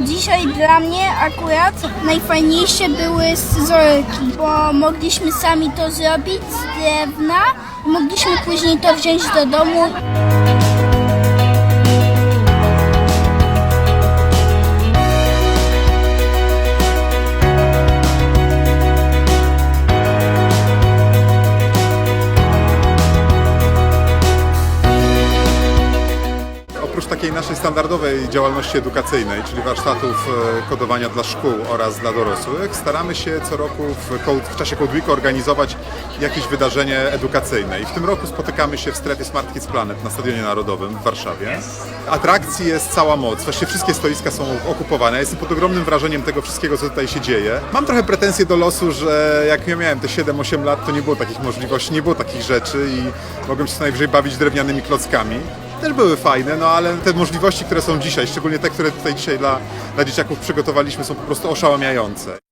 Dzisiaj dla mnie akurat najfajniejsze były scyzoryki, bo mogliśmy sami to zrobić z drewna mogliśmy później to wziąć do domu. Oprócz takiej naszej standardowej działalności edukacyjnej, czyli warsztatów e, kodowania dla szkół oraz dla dorosłych, staramy się co roku w, w czasie Code Weeku organizować jakieś wydarzenie edukacyjne. I w tym roku spotykamy się w strefie Smart Kids Planet na Stadionie Narodowym w Warszawie. Atrakcji jest cała moc, właściwie wszystkie stoiska są okupowane. Ja Jestem pod ogromnym wrażeniem tego wszystkiego, co tutaj się dzieje. Mam trochę pretensje do losu, że jak ja miałem te 7-8 lat, to nie było takich możliwości, nie było takich rzeczy i mogłem się najwyżej bawić drewnianymi klockami też były fajne, no ale te możliwości, które są dzisiaj, szczególnie te, które tutaj dzisiaj dla, dla dzieciaków przygotowaliśmy, są po prostu oszałamiające.